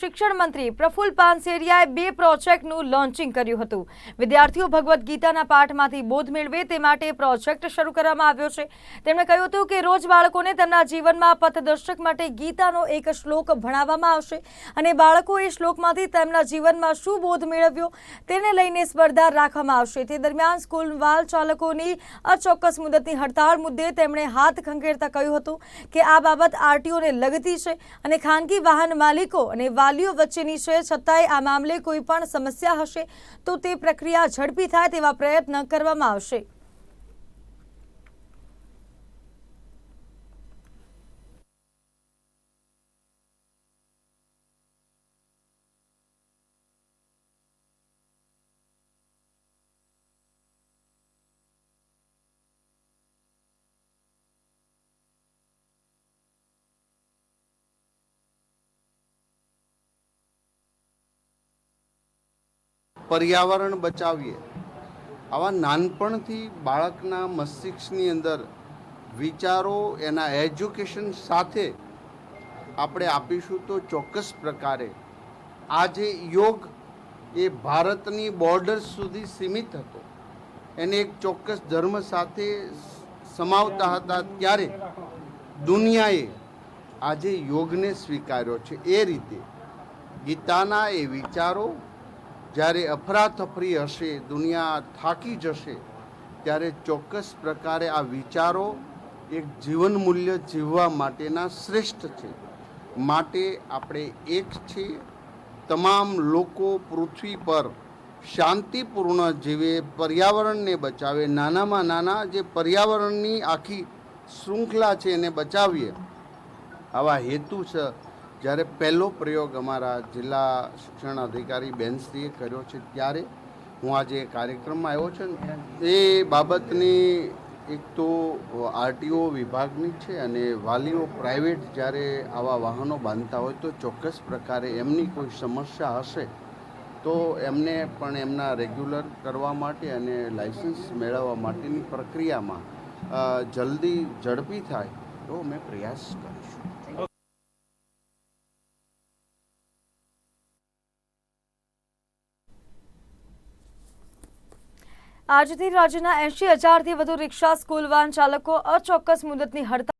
શિક્ષણ મંત્રી પ્રફુલ પાનસેરિયાએ બે પ્રોજેક્ટનું લોન્ચિંગ કર્યું હતું. વિદ્યાર્થીઓ ભગવદ્ ગીતાના પાઠમાંથી બોધ મેળવે તે માટે પ્રોજેક્ટ શરૂ કરવામાં આવ્યો છે. તેમણે કહ્યું હતું કે રોજ બાળકોને તેમના જીવનમાં પથદર્શક માટે ગીતાનો એક શ્લોક ભણાવવામાં આવશે અને બાળકો એ શ્લોકમાંથી તેમના જીવનમાં શું બોધ મેળવ્યો તેને લઈને સ્પર્ધા રાખવામાં આવશે. તે દરમિયાન સ્કૂલ વાલ ચાલકોની અચોક્કસ મુદતની હડતાળ મુદ્દે તેમણે હાથ ખંખેરતા કહ્યું હતું કે આ બાબત આરટીઓને લગતી છે અને ખાનગી વાહન માલિકો અને વાલીઓ વચ્ચેની છે, છતાંય આ મામલે કોઈ પણ સમસ્યા હશે તો તે પ્રક્રિયા ઝડપી થાય તેવા પ્રયત્ન કરવામાં આવશે. પર્યાવરણ બચાવીએ. આવા નાનપણથી બાળકના મસ્તિષ્કની અંદર વિચારો, એના એજ્યુકેશન સાથે આપણે આપીશું તો ચોક્કસ પ્રકારે. આજે યોગ એ ભારતની બોર્ડર સુધી સીમિત હતો. એને એક ચોક્કસ ધર્મ સાથે સમાવતા હતા ત્યારે દુનિયાએ આજે યોગને સ્વીકાર્યો છે. એ રીતે ગીતાના એ વિચારો જ્યારે અફરાતફરી હશે, દુનિયા થાકી જશે, ત્યારે ચોક્કસ પ્રકારે આ વિચારો એક જીવન મૂલ્ય જીવવા માટેના શ્રેષ્ઠ છે. માટે આપણે એક છીએ. તમામ લોકો પૃથ્વી પર શાંતિપૂર્ણ જીવે, પર્યાવરણને બચાવે, નાનામાં નાના જે પર્યાવરણની આખી શૃંખલા છે એને બચાવીએ. આવા હેતુ છે જ્યારે પહેલો પ્રયોગ અમારા જિલ્લા શિક્ષણ અધિકારી બેનશ્રીએ કર્યો છે, ત્યારે હું આજે કાર્યક્રમમાં આવ્યો છે એ બાબતની એક તો આરટીઓ વિભાગની છે અને વાલીઓ પ્રાઇવેટ જ્યારે આવા વાહનો બાંધતા હોય તો ચોક્કસ પ્રકારે એમની કોઈ સમસ્યા હશે, તો એમને પણ એમના રેગ્યુલર કરવા માટે અને લાઇસન્સ મેળવવા માટેની પ્રક્રિયામાં જલ્દી ઝડપી થાય, તો અમે પ્રયાસ કરીશું. આજથી રાજ્યના એંશી હજારથી વધુ રિક્ષા સ્કૂલ વાહન ચાલકો અચોક્કસ મુદતની હડતાળ